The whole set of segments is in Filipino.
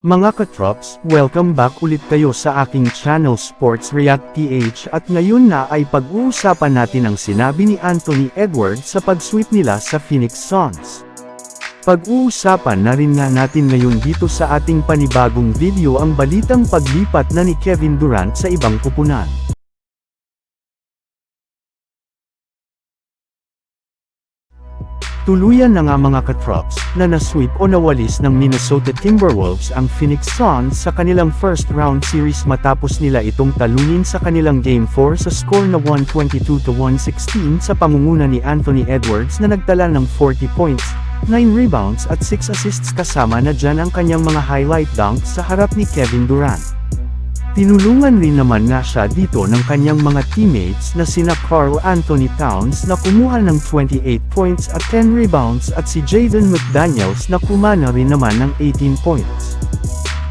Mga katrops, welcome back ulit kayo sa aking channel Sports React PH at ngayon na ay pag-uusapan natin ang sinabi ni Anthony Edwards sa pag-sweep nila sa Phoenix Suns. Pag-uusapan na rin nga natin ngayon dito sa ating panibagong video ang balitang paglipat na ni Kevin Durant sa ibang kupunan. Tuluyan na nga mga katrops, na nasweep o nawalis ng Minnesota Timberwolves ang Phoenix Suns sa kanilang first round series matapos nila itong talunin sa kanilang Game 4 sa score na 122-116 sa pangunguna ni Anthony Edwards na nagtala ng 40 points, 9 rebounds at 6 assists kasama na dyan ang kanyang mga highlight dunks sa harap ni Kevin Durant. Tinulungan rin naman nga siya dito ng kanyang mga teammates na sina Carl Anthony Towns na kumuha ng 28 points at 10 rebounds at si Jaden McDaniels na kumana rin naman ng 18 points.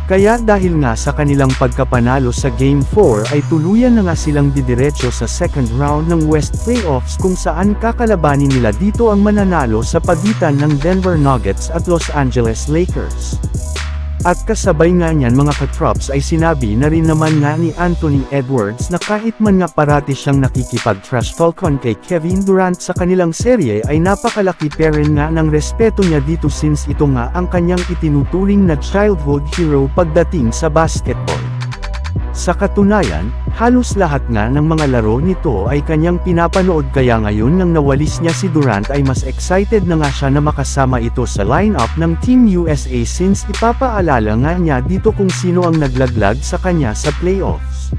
Kaya dahil nga sa kanilang pagkapanalo sa Game 4 ay tuluyan na nga silang didiretso sa second round ng West Playoffs kung saan kakalabanin nila dito ang mananalo sa pagitan ng Denver Nuggets at Los Angeles Lakers. At kasabay nga niyan mga katrops ay sinabi na rin naman nga ni Anthony Edwards na kahit man nga parati siyang nakikipag-trash talkon kay Kevin Durant sa kanilang serye ay napakalaki pa rin nga ng respeto niya dito since ito nga ang kanyang itinuturing na childhood hero pagdating sa basketball. Sa katunayan, halos lahat nga ng mga laro nito ay kanyang pinapanood kaya ngayon nang nawalis niya si Durant ay mas excited na nga siya na makasama ito sa lineup ng Team USA since ipapaalala nga niya dito kung sino ang naglaglag sa kanya sa playoffs.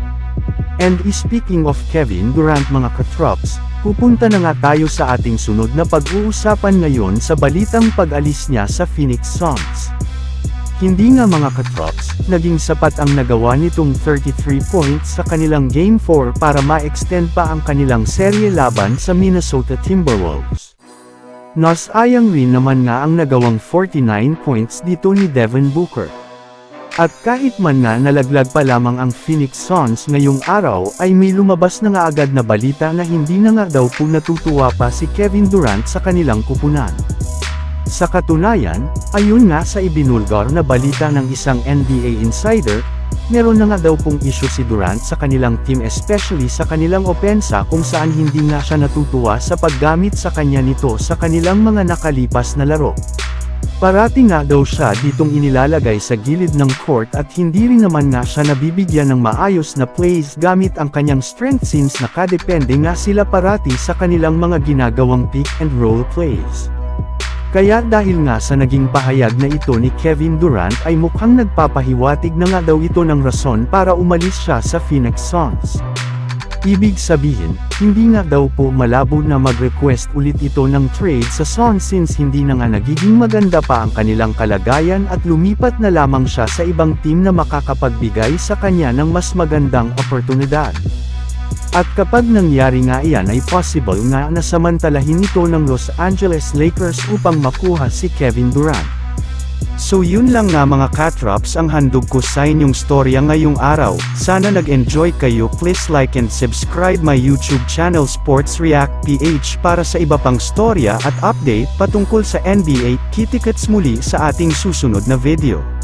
And speaking of Kevin Durant mga katrops, pupunta na nga tayo sa ating sunod na pag-uusapan ngayon sa balitang pag-alis niya sa Phoenix Suns. Hindi nga mga katrops, naging sapat ang nagawa nitong 33 points sa kanilang Game 4 para ma-extend pa ang kanilang serye laban sa Minnesota Timberwolves. Nasayang rin naman nga ang nagawang 49 points dito ni Devin Booker. At kahit man nga nalaglag pa lamang ang Phoenix Suns ngayong araw ay may lumabas na nga agad na balita na hindi na nga daw po natutuwa pa si Kevin Durant sa kanilang kupunan. Sa katunayan, ayon nga sa ibinulgar na balita ng isang NBA insider, meron na nga daw pong issue si Durant sa kanilang team especially sa kanilang opensa kung saan hindi nga siya natutuwa sa paggamit sa kanya nito sa kanilang mga nakalipas na laro. Parati nga daw siya ditong inilalagay sa gilid ng court at hindi rin naman nga siya nabibigyan ng maayos na plays gamit ang kanyang strength since nakadepende nga sila parati sa kanilang mga ginagawang pick and roll plays. Kaya dahil nga sa naging pahayag na ito ni Kevin Durant ay mukhang nagpapahiwatig na nga daw ito ng rason para umalis siya sa Phoenix Suns. Ibig sabihin, hindi nga daw po malabo na mag-request ulit ito ng trade sa Suns since hindi na nga nagiging maganda pa ang kanilang kalagayan at lumipat na lamang siya sa ibang team na makakapagbigay sa kanya ng mas magandang oportunidad. At kapag nangyari nga iyan ay possible nga na samantalahin ito ng Los Angeles Lakers upang makuha si Kevin Durant. So yun lang nga mga katrops ang handog ko sa inyong storya ngayong araw. Sana nag-enjoy kayo please like and subscribe my YouTube channel Sports React PH para sa iba pang storya at update patungkol sa NBA. Kitikets muli sa ating susunod na video.